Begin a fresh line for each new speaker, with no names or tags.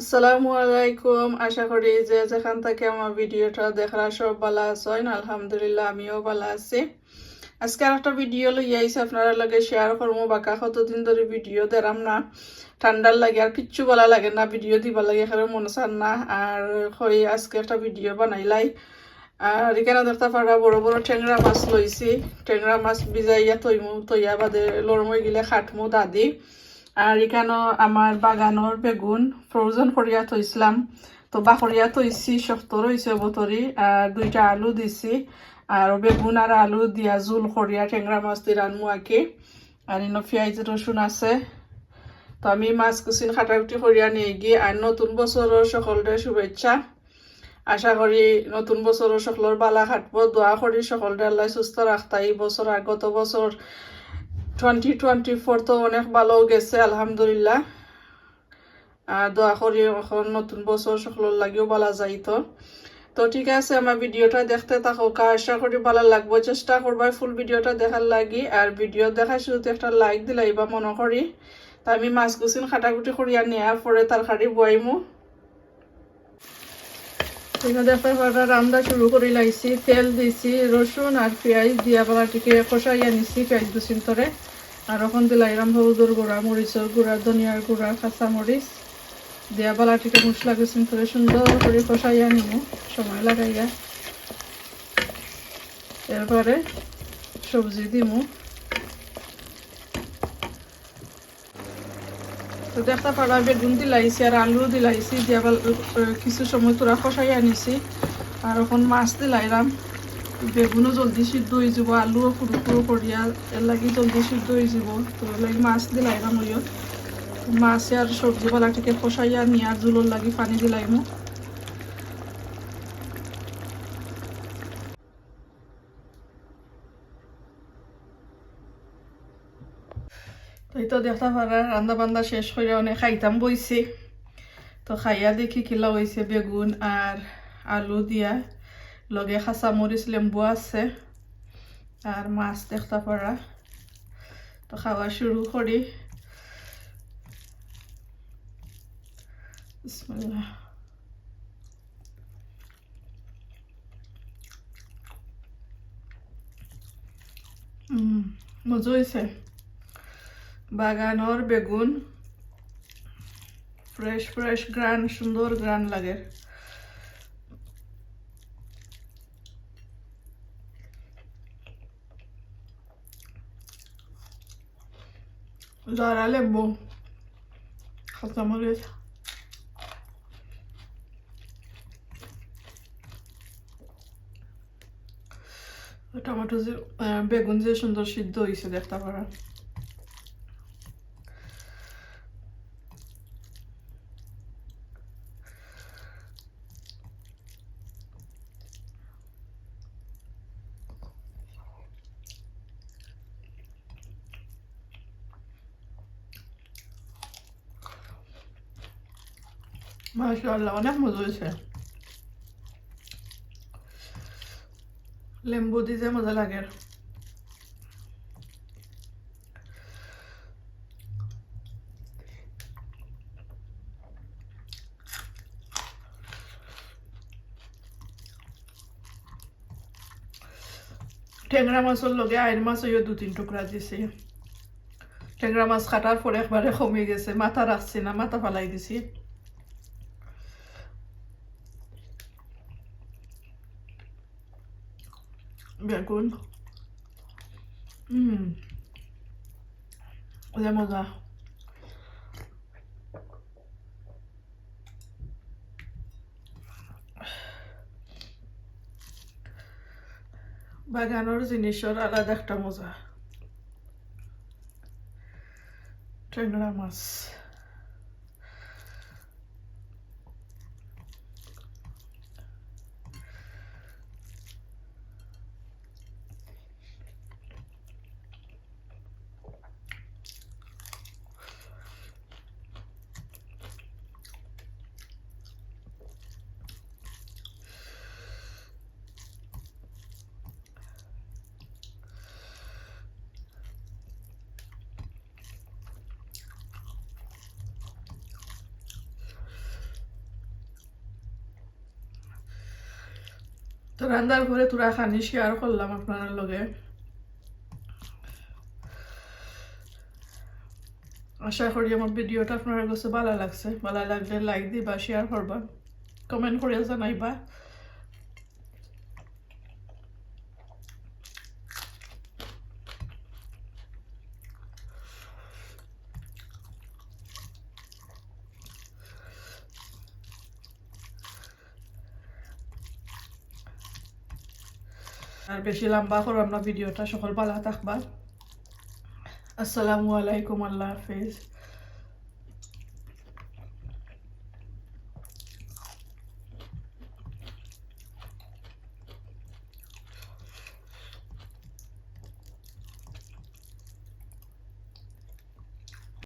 আসসালামু আলাইকুম। আশা করি যে যেখান থেকে আমার ভিডিওটা দেখার সব ভালো আছেন আলহামদুলিল্লাহ, আমিও ভালো আছি। আজকে আর একটা ভিডিও লই আইসি আপনারা লগে শেয়ার করব বাকা কতদিন ধরে ভিডিও দেরাম না। ঠান্ডার লাগে আর কিচ্ছু ভালো লাগে না, ভিডিও দিবার লাগে এখানে মনে চান না। আর হই, আজকে একটা ভিডিও বানাইলাই। আর এখানে দেখতে পারা বড় বড় টেংরা মাছ লইছি। টেংরা মাছ ভিজাইয়া তৈমু তৈয়া বাদে হয়ে গেলে খাটমু দাদি। আর এখানেও আমার বাগানোর বেগুন ফ্রোজেন করিয়া থইছিলাম তো বাকরিয়া থইছি শক্ত রয়েছে বতরি আর দুইটা আলু দিছি। আর বেগুন আর আলু দিয়া জোল করিয়া টেংরা মাছ দিয়ে রানমু আঁকি আর ইনো রসুন আছে। তো আমি মাছ কুচিন খাটাকুটি করিয়া নিয়ে গিয়ে আর নতুন বছরের সকলরে শুভেচ্ছা। আশা করি নতুন বছরের সকলের বালা খাটব দোয়া করি সকলরে আল্লাহ সুস্থ রাখতা এই বছর আর গত বছর টোয়েন্টি টোয়েন্টি ফোর তো অনেক ভালো গেছে, আলহামদুলিল্লাহ। আর দোয়া করি এখন নতুন বছর সকলের লাগিও ভালো যাইতো। তো তো ঠিক আছে, আমার ভিডিওটা দেখতে থাকো আশা করি ভালো লাগবো। চেষ্টা করবাই ফুল ভিডিওটা দেখার লাগি, আর ভিডিও দেখার শুরুতে একটা লাইক দিলাই বা মনে করি। তা আমি মাছ গুছিন খাটাকুটি করিয়া নেওয়ার পরে তরকারি বয়াইমু। দেখা পারা রান্না শুরু করে লাইছি। তেল দিছি, রসুন আর পেঁয়াজ দিয়া বেলাটিকে কষাইয়া নিছি পেঁয়াজ দুচিন তরে। আর এখন দিলাইরাম হলুদর গুঁড়া, মরিচর গুঁড়া, ধনিয়ার গুঁড়া কাঁচা মরিচ দিয়া বেলাটিকে মশলা গুছিন তরে সুন্দর করে কষাইয়া নিমু, সময় লাগাইয়া। এরপরে সবজি দিমু। তো দেখতে পারা বেগুন দিলাইছি আর আলু দিলাইছি, দিয়া কিছু সময় তোরা কষাই আনিছি আর এখন মাছ দিলাইরাম বেগুনও জলদি সিদ্ধ হয়ে যাব, আলুও সরু সরু করিয়া, এর লাগি জলদি সিদ্ধ হয়ে যাব। তো লাগি মাছ দিলাইরাম হইও মাছ আর সবজি পালাটিকে কষাইয়া নিয়ে আর জুলোর লাগি পানি দিলাইমু। এই তো দেখা পারা রান্না বান্না শেষ করে অনেক খাইতাম বইছি তো খাইয়া দেখি কিলা হয়েছে বেগুন আর আলু দিয়া। লগে খাঁচা মরিচ লেম্বু আছে আর মাছ দেখতে পারা তো খাওয়া শুরু করি বিসমিল্লাহ হয়েছে বাগানোর বেগুন ফ্রেশ ফ্রেশ গ্রান সুন্দর গ্রান লাগে যারা লেবু কাঁচামরিচ টমেটো যে বেগুন যে সুন্দর সিদ্ধ হয়েছে দেখতে পারা মাশাআল্লাহ, অনেক মজা হয়েছে। লেম্বু দিতে মজা লাগে। টেংরা মাছের লগে আইন মাছ মাছও দু তিন টুকরা দিছি। টেংরা মাছ কাটার পরে একবারে কমে গেছে, মাথা রাখছি না, মাথা ফালাই দিছি। বেগুন হুম ওদের মজা বাগানোর জিনিসের আলাদা একটা মজা। ট্যাংরা মাছ তো রান্নার ঘরে তোরা খানি শেয়ার করলাম আপনার লগে। আশা করি আমার ভিডিওটা আপনার কাছে ভালো লাগছে। ভালো লাগলে লাইক দিবা শেয়ার করবা। কমেন্ট করে জানাইবা। আর বেশি লম্বা করব না ভিডিওটা সকল ভালো থাকবা। আসসালামু আলাইকুম আল্লাহ হাফিজ।